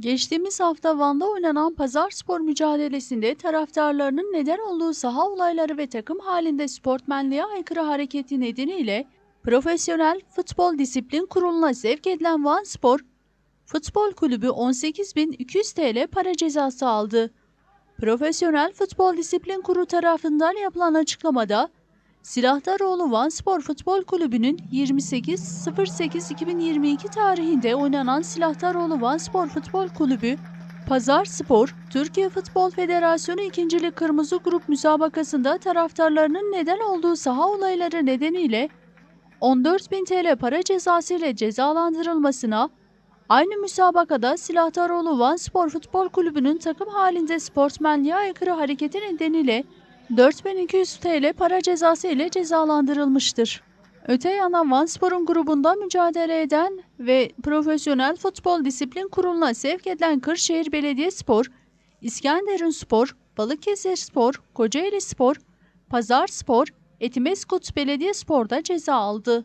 Geçtiğimiz hafta Van'da oynanan pazar spor mücadelesinde taraftarlarının neden olduğu saha olayları ve takım halinde sportmenliğe aykırı hareketi nedeniyle Profesyonel Futbol Disiplin Kurulu'na sevk edilen Van Spor Futbol Kulübü 18.200 TL para cezası aldı. Profesyonel Futbol Disiplin Kurulu tarafından yapılan açıklamada Silahdaroğlu Van Spor Futbol Kulübü'nün 28.08.2022 tarihinde oynanan Silahdaroğlu Van Spor Futbol Kulübü, Pazar Spor, Türkiye Futbol Federasyonu 2. Lig Kırmızı Grup müsabakasında taraftarlarının neden olduğu saha olayları nedeniyle 14.000 TL para cezası ile cezalandırılmasına, aynı müsabakada Silahdaroğlu Van Spor Futbol Kulübü'nün takım halinde sportmenliğe aykırı hareketi nedeniyle 4200 TL para cezası ile cezalandırılmıştır. Öte yandan Vanspor'un grubunda mücadele eden ve Profesyonel Futbol Disiplin Kurulu'na sevk edilen Kırşehir Belediyespor, İskenderunspor, Balıkesirspor, Kocaeli Spor, Pazarspor, Etimeskut Belediyespor'da ceza aldı.